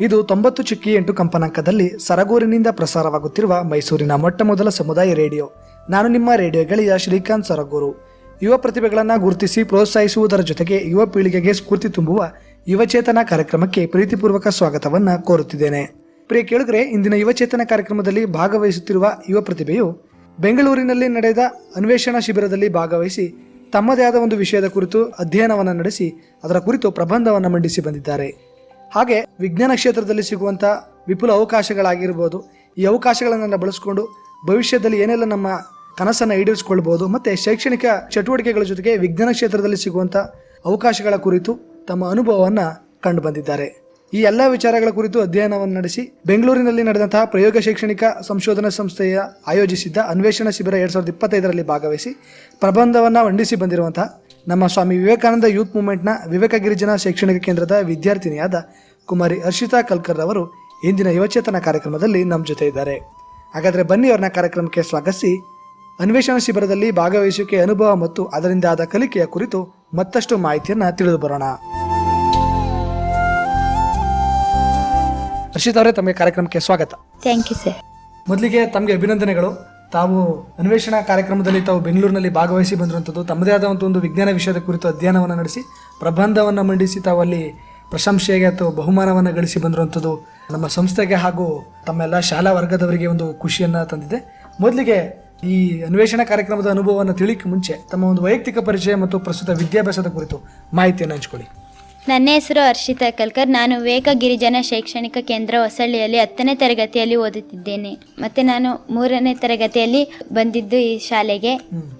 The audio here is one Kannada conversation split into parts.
ಇದು ತೊಂಬತ್ತು ಚುಕ್ಕಿ ಎಂಟು ಕಂಪನಾಂಕದಲ್ಲಿ ಸರಗೂರಿನಿಂದ ಪ್ರಸಾರವಾಗುತ್ತಿರುವ ಮೈಸೂರಿನ ಮೊಟ್ಟ ಮೊದಲ ಸಮುದಾಯ ರೇಡಿಯೋ. ನಾನು ನಿಮ್ಮ ರೇಡಿಯೋ ಗೆಳೆಯ ಶ್ರೀಕಾಂತ್ ಸರಗೂರು. ಯುವ ಪ್ರತಿಭೆಗಳನ್ನು ಗುರುತಿಸಿ ಪ್ರೋತ್ಸಾಹಿಸುವುದರ ಜೊತೆಗೆ ಯುವ ಪೀಳಿಗೆಗೆ ಸ್ಫೂರ್ತಿ ತುಂಬುವ ಯುವಚೇತನ ಕಾರ್ಯಕ್ರಮಕ್ಕೆ ಪ್ರೀತಿಪೂರ್ವಕ ಸ್ವಾಗತವನ್ನು ಕೋರುತ್ತಿದ್ದೇನೆ. ಪ್ರಿಯ ಕೇಳುಗರೆ, ಇಂದಿನ ಯುವಚೇತನ ಕಾರ್ಯಕ್ರಮದಲ್ಲಿ ಭಾಗವಹಿಸುತ್ತಿರುವ ಯುವ ಪ್ರತಿಭೆಯು ಬೆಂಗಳೂರಿನಲ್ಲಿ ನಡೆದ ಅನ್ವೇಷಣಾ ಶಿಬಿರದಲ್ಲಿ ಭಾಗವಹಿಸಿ ತಮ್ಮದೇ ಆದ ಒಂದು ವಿಷಯದ ಕುರಿತು ಅಧ್ಯಯನವನ್ನು ನಡೆಸಿ ಅದರ ಕುರಿತು ಪ್ರಬಂಧವನ್ನು ಮಂಡಿಸಿ ಬಂದಿದ್ದಾರೆ. ಹಾಗೆ ವಿಜ್ಞಾನ ಕ್ಷೇತ್ರದಲ್ಲಿ ಸಿಗುವಂಥ ವಿಪುಲ ಅವಕಾಶಗಳಾಗಿರ್ಬೋದು. ಈ ಅವಕಾಶಗಳನ್ನು ಬಳಸಿಕೊಂಡು ಭವಿಷ್ಯದಲ್ಲಿ ಏನೆಲ್ಲ ನಮ್ಮ ಕನಸನ್ನು ಈಡೇರಿಸಿಕೊಳ್ಬೋದು ಮತ್ತು ಶೈಕ್ಷಣಿಕ ಚಟುವಟಿಕೆಗಳ ಜೊತೆಗೆ ವಿಜ್ಞಾನ ಕ್ಷೇತ್ರದಲ್ಲಿ ಸಿಗುವಂಥ ಅವಕಾಶಗಳ ಕುರಿತು ತಮ್ಮ ಅನುಭವವನ್ನು ಕಂಡು ಬಂದಿದ್ದಾರೆ. ಈ ಎಲ್ಲ ವಿಚಾರಗಳ ಕುರಿತು ಅಧ್ಯಯನವನ್ನು ನಡೆಸಿ ಬೆಂಗಳೂರಿನಲ್ಲಿ ನಡೆದಂತಹ ಪ್ರಯೋಗ ಶೈಕ್ಷಣಿಕ ಸಂಶೋಧನಾ ಸಂಸ್ಥೆಯ ಆಯೋಜಿಸಿದ್ದ ಅನ್ವೇಷಣಾ ಶಿಬಿರ ಎರಡ್ ಸಾವಿರದ ಇಪ್ಪತ್ತೈದರಲ್ಲಿ ಭಾಗವಹಿಸಿ ಪ್ರಬಂಧವನ್ನು ಮಂಡಿಸಿ ಬಂದಿರುವಂತಹ ನಮ್ಮ ಸ್ವಾಮಿ ವಿವೇಕಾನಂದ ಯೂತ್ ಮೂವ್ಮೆಂಟ್ನ ವಿವೇಕ ಗಿರಿಜನ ಶೈಕ್ಷಣಿಕ ಕೇಂದ್ರದ ವಿದ್ಯಾರ್ಥಿನಿಯಾದ ಕುಮಾರಿ ಹರ್ಷಿತಾ ಕಲ್ಕರ್ ಅವರು ಇಂದಿನ ಯುವಚೇತನ ಕಾರ್ಯಕ್ರಮದಲ್ಲಿ ನಮ್ಮ ಜೊತೆ ಇದ್ದಾರೆ. ಹಾಗಾದರೆ ಬನ್ನಿ ಅವ್ರನ್ನ ಕಾರ್ಯಕ್ರಮಕ್ಕೆ ಸ್ವಾಗತಿಸಿ. ಅನ್ವೇಷಣಾ ಶಿಬಿರದಲ್ಲಿ ಭಾಗವಹಿಸುವಿಕೆ ಅನುಭವ ಮತ್ತು ಅದರಿಂದ ಆದ ಕಲಿಕೆಯ ಕುರಿತು ಮತ್ತಷ್ಟು ಮಾಹಿತಿಯನ್ನು ತಿಳಿದು ಬರೋಣ. ಹರ್ಷಿತ್ ಅವರೇ ತಮಗೆ ಕಾರ್ಯಕ್ರಮಕ್ಕೆ ಸ್ವಾಗತ. ಥ್ಯಾಂಕ್ ಯು ಸರ್ ಮೊದಲಿಗೆ ತಮಗೆ ಅಭಿನಂದನೆಗಳು. ತಾವು ಅನ್ವೇಷಣಾ ಕಾರ್ಯಕ್ರಮದಲ್ಲಿ ತಾವು ಬೆಂಗಳೂರಿನಲ್ಲಿ ಭಾಗವಹಿಸಿ ಬಂದಿರುವಂಥದ್ದು, ತಮ್ಮದೇ ಆದಂಥ ಒಂದು ವಿಜ್ಞಾನ ವಿಷಯದ ಕುರಿತು ಅಧ್ಯಯನವನ್ನು ನಡೆಸಿ, ಪ್ರಬಂಧವನ್ನು ಮಂಡಿಸಿ, ತಾವು ಅಲ್ಲಿ ಪ್ರಶಂಸೆಗೆ ಅಥವಾ ಬಹುಮಾನವನ್ನು ಗಳಿಸಿ ಬಂದಿರುವಂಥದ್ದು ನಮ್ಮ ಸಂಸ್ಥೆಗೆ ಹಾಗೂ ತಮ್ಮೆಲ್ಲ ಶಾಲಾ ವರ್ಗದವರಿಗೆ ಒಂದು ಖುಷಿಯನ್ನು ತಂದಿದೆ. ಮೊದಲಿಗೆ ಈ ಅನ್ವೇಷಣಾ ಕಾರ್ಯಕ್ರಮದ ಅನುಭವವನ್ನು ತಿಳಿಕ್ಕೆ ಮುಂಚೆ ತಮ್ಮ ಒಂದು ವೈಯಕ್ತಿಕ ಪರಿಚಯ ಮತ್ತು ಪ್ರಸ್ತುತ ವಿದ್ಯಾಭ್ಯಾಸದ ಕುರಿತು ಮಾಹಿತಿಯನ್ನು ಹಂಚ್ಕೊಳ್ಳಿ. ನನ್ನ ಹೆಸರು ಹರ್ಷಿತಾ ಕಲ್ಕರ್. ನಾನು ವಿವೇಕ ಗಿರಿಜನ ಶೈಕ್ಷಣಿಕ ಕೇಂದ್ರ ಹೊಸಳ್ಳಿಯಲ್ಲಿ ಹತ್ತನೇ ತರಗತಿಯಲ್ಲಿ ಓದುತ್ತಿದ್ದೇನೆ. ಮತ್ತೆ ನಾನು ಮೂರನೇ ತರಗತಿಯಲ್ಲಿ ಬಂದಿದ್ದು ಈ ಶಾಲೆಗೆ.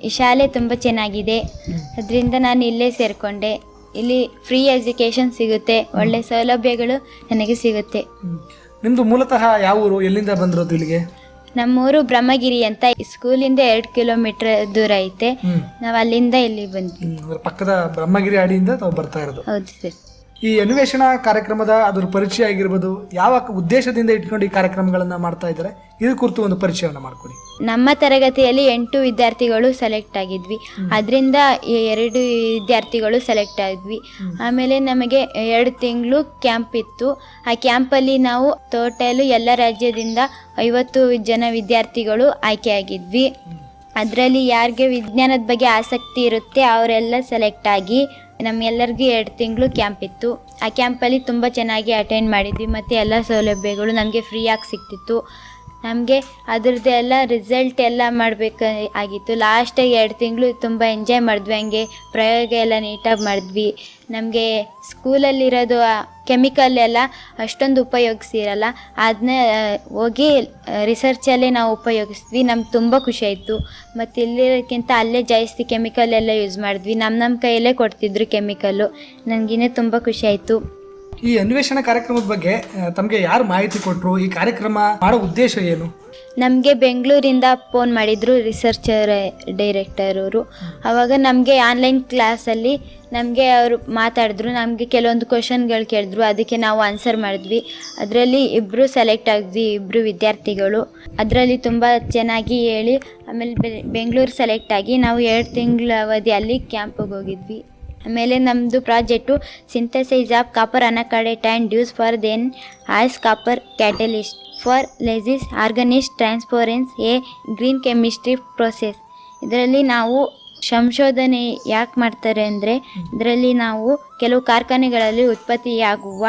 ಈ ಶಾಲೆ ತುಂಬ ಚೆನ್ನಾಗಿದೆ. ಅದರಿಂದ ನಾನು ಇಲ್ಲೇ ಸೇರಿಕೊಂಡೆ. ಇಲ್ಲಿ ಫ್ರೀ ಎಜುಕೇಷನ್ ಸಿಗುತ್ತೆ. ಒಳ್ಳೆ ಸೌಲಭ್ಯಗಳು ನನಗೆ ಸಿಗುತ್ತೆ. ನಿಮ್ದು ಮೂಲತಃ ಯಾವ ಊರು? ಎಲ್ಲಿಂದ ಬಂದಿರೋದು ಇಲ್ಲಿಗೆ? ನಮ್ಮೂರು ಬ್ರಹ್ಮಗಿರಿ ಅಂತ ಸ್ಕೂಲಿಂದ ಎರಡು ಕಿಲೋಮೀಟರ್ ದೂರ ಐತೆ. ನಾವು ಅಲ್ಲಿಂದ ಇಲ್ಲಿ ಬಂದ್ವಿ. ಪಕ್ಕದ ಬ್ರಹ್ಮಗಿರಿ ಅಡಿಯಿಂದ ತಾವು ಬರ್ತಾ ಇರೋದು. ಹೌದು ಸರ್. ಈ ಅನ್ವೇಷಣಾ ಕಾರ್ಯಕ್ರಮದ ಅದರ ಪರಿಚಯ ಆಗಿರ್ಬೋದು ಯಾವ ಉದ್ದೇಶದಿಂದ ಇಟ್ಕೊಂಡು ಈ ಕಾರ್ಯಕ್ರಮಗಳನ್ನು ಮಾಡ್ತಾ ಇದ್ದಾರೆ ಇದ್ರ ಕುರಿತು ಒಂದು ಪರಿಚಯವನ್ನು ಮಾಡ್ಕೊಡಿ. ನಮ್ಮ ತರಗತಿಯಲ್ಲಿ ಎಂಟು ವಿದ್ಯಾರ್ಥಿಗಳು ಸೆಲೆಕ್ಟ್ ಆಗಿದ್ವಿ. ಅದರಿಂದ ಎರಡು ವಿದ್ಯಾರ್ಥಿಗಳು ಸೆಲೆಕ್ಟ್ ಆಗಿದ್ವಿ. ಆಮೇಲೆ ನಮಗೆ ಎರಡು ತಿಂಗಳು ಕ್ಯಾಂಪ್ ಇತ್ತು. ಆ ಕ್ಯಾಂಪಲ್ಲಿ ನಾವು ಟೋಟಲು ಎಲ್ಲ ರಾಜ್ಯದಿಂದ ಐವತ್ತು ಜನ ವಿದ್ಯಾರ್ಥಿಗಳು ಆಯ್ಕೆಯಾಗಿದ್ವಿ. ಅದರಲ್ಲಿ ಯಾರಿಗೆ ವಿಜ್ಞಾನದ ಬಗ್ಗೆ ಆಸಕ್ತಿ ಇರುತ್ತೆ ಅವರೆಲ್ಲ ಸೆಲೆಕ್ಟ್ ಆಗಿ ನಮ್ಮೆಲ್ಲರಿಗೂ ಎರಡು ತಿಂಗಳು ಕ್ಯಾಂಪ್ ಇತ್ತು. ಆ ಕ್ಯಾಂಪಲ್ಲಿ ತುಂಬ ಚೆನ್ನಾಗಿ ಅಟೆಂಡ್ ಮಾಡಿದ್ವಿ, ಮತ್ತು ಎಲ್ಲ ಸೌಲಭ್ಯಗಳು ನಮಗೆ ಫ್ರೀಯಾಗಿ ಸಿಕ್ತಿತ್ತು ನಮಗೆ ಅದ್ರದ್ದು ಎಲ್ಲ ರಿಸಲ್ಟ್ ಎಲ್ಲ ಮಾಡಬೇಕು ಆಗಿತ್ತು. ಲಾಸ್ಟಾಗಿ ಎರಡು ತಿಂಗಳು ತುಂಬ ಎಂಜಾಯ್ ಮಾಡಿದ್ವಿ. ಹಂಗೆ ಪ್ರಯೋಗ ಎಲ್ಲ ನೀಟಾಗಿ ಮಾಡಿದ್ವಿ. ನಮಗೆ ಸ್ಕೂಲಲ್ಲಿರೋದು ಕೆಮಿಕಲ್ ಎಲ್ಲ ಅಷ್ಟೊಂದು ಉಪಯೋಗಿಸಿರಲ್ಲ. ಅದನ್ನ ಹೋಗಿ ರಿಸರ್ಚಲ್ಲೇ ನಾವು ಉಪಯೋಗಿಸಿದ್ವಿ. ನಮ್ಗೆ ತುಂಬ ಖುಷಿ ಆಯಿತು. ಮತ್ತು ಇಲ್ಲಿರೋಕ್ಕಿಂತ ಅಲ್ಲೇ ಜಾಸ್ತಿ ಕೆಮಿಕಲ್ ಎಲ್ಲ ಯೂಸ್ ಮಾಡಿದ್ವಿ. ನಮ್ಮ ನಮ್ಮ ಕೈಯಲ್ಲೇ ಕೊಡ್ತಿದ್ರು ಕೆಮಿಕಲ್ಲು ನನಗಿನ್ನೂ ತುಂಬ ಖುಷಿಯಾಯಿತು ಈ ಅನ್ವೇಷಣಾ ಕಾರ್ಯಕ್ರಮದ ಬಗ್ಗೆ ತಮಗೆ ಯಾರು ಮಾಹಿತಿ ಕೊಟ್ಟರು ಈ ಕಾರ್ಯಕ್ರಮ ಮಾಡೋ ಉದ್ದೇಶ ಏನು? ನಮಗೆ ಬೆಂಗಳೂರಿಂದ ಫೋನ್ ಮಾಡಿದರು ರಿಸರ್ಚರ್ ಡೈರೆಕ್ಟರ್ ಅವರು. ಆವಾಗ ನಮಗೆ ಆನ್ಲೈನ್ ಕ್ಲಾಸಲ್ಲಿ ನಮಗೆ ಅವರು ಮಾತಾಡಿದ್ರು. ನಮಗೆ ಕೆಲವೊಂದು ಕ್ವಶನ್ಗಳು ಕೇಳಿದ್ರು. ಅದಕ್ಕೆ ನಾವು ಆನ್ಸರ್ ಮಾಡಿದ್ವಿ. ಅದರಲ್ಲಿ ಇಬ್ಬರು ಸೆಲೆಕ್ಟ್ ಆಗಿದ್ವಿ ಇಬ್ಬರು ವಿದ್ಯಾರ್ಥಿಗಳು. ಅದರಲ್ಲಿ ತುಂಬ ಚೆನ್ನಾಗಿ ಹೇಳಿ, ಆಮೇಲೆ ಬೆಂಗಳೂರು ಸೆಲೆಕ್ಟ್ ಆಗಿ ನಾವು ಎರಡು ತಿಂಗಳ ಅವಧಿಯಲ್ಲಿ ಕ್ಯಾಂಪಿಗೆ ಹೋಗಿದ್ವಿ. ಆಮೇಲೆ ನಮ್ಮದು ಪ್ರಾಜೆಕ್ಟು ಸಿಂಥಸೈಸ್ ಆಫ್ ಕಾಪರ್ ಅನಕಾಡೆಟ್ ಆ್ಯಂಡ್ ಡ್ಯೂಸ್ ಫಾರ್ ದೆನ್ ಆಯ್ಸ್ copper catalyst. For ಲೆಸಿಸ್ organic transformations a green chemistry process. ಇದರಲ್ಲಿ ನಾವು ಸಂಶೋಧನೆ ಯಾಕೆ ಮಾಡ್ತಾರೆ ಅಂದರೆ ಇದರಲ್ಲಿ ನಾವು ಕೆಲವು ಕಾರ್ಖಾನೆಗಳಲ್ಲಿ ಉತ್ಪತ್ತಿಯಾಗುವ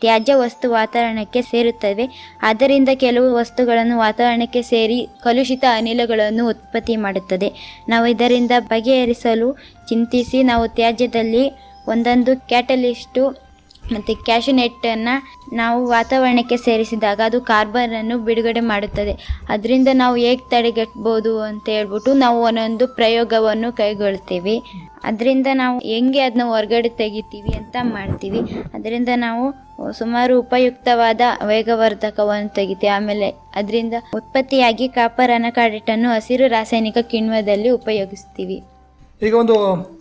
ತ್ಯಾಜ್ಯ ವಸ್ತು ವಾತಾವರಣಕ್ಕೆ ಸೇರುತ್ತವೆ. ಆದ್ದರಿಂದ ಕೆಲವು ವಸ್ತುಗಳನ್ನು ವಾತಾವರಣಕ್ಕೆ ಸೇರಿ ಕಲುಷಿತ ಅನಿಲಗಳನ್ನು ಉತ್ಪತ್ತಿ ಮಾಡುತ್ತದೆ. ನಾವು ಇದರಿಂದ ಬಗೆಹರಿಸಲು ಚಿಂತಿಸಿ ನಾವು ತ್ಯಾಜ್ಯದಲ್ಲಿ ಒಂದೊಂದು ಕ್ಯಾಟಲಿಸ್ಟು ಮತ್ತು ಕ್ಯಾಶುನೆಟ್ಟನ್ನು ನಾವು ವಾತಾವರಣಕ್ಕೆ ಸೇರಿಸಿದಾಗ ಅದು ಕಾರ್ಬನನ್ನು ಬಿಡುಗಡೆ ಮಾಡುತ್ತದೆ. ಅದರಿಂದ ನಾವು ಹೇಗೆ ತಡೆಗಟ್ಬೋದು ಅಂತ ಹೇಳ್ಬಿಟ್ಟು ನಾವು ಒಂದೊಂದು ಪ್ರಯೋಗವನ್ನು ಕೈಗೊಳ್ತೀವಿ. ಅದರಿಂದ ನಾವು ಹೆಂಗೆ ಅದನ್ನ ಹೊರಗಡೆ ತೆಗಿತೀವಿ ಅಂತ ಮಾಡ್ತೀವಿ. ಅದರಿಂದ ನಾವು ಸುಮಾರು ಉಪಯುಕ್ತವಾದ ವೇಗವರ್ಧಕವನ್ನು ತೆಗಿತೀವಿ. ಆಮೇಲೆ ಅದರಿಂದ ಉತ್ಪತ್ತಿಯಾಗಿ ಕಾಪರ್ ಅನಕಾಡೆಟನ್ನು ಹಸಿರು ರಾಸಾಯನಿಕ ಕಿಣ್ವದಲ್ಲಿ ಉಪಯೋಗಿಸ್ತೀವಿ. ಈಗ ಒಂದು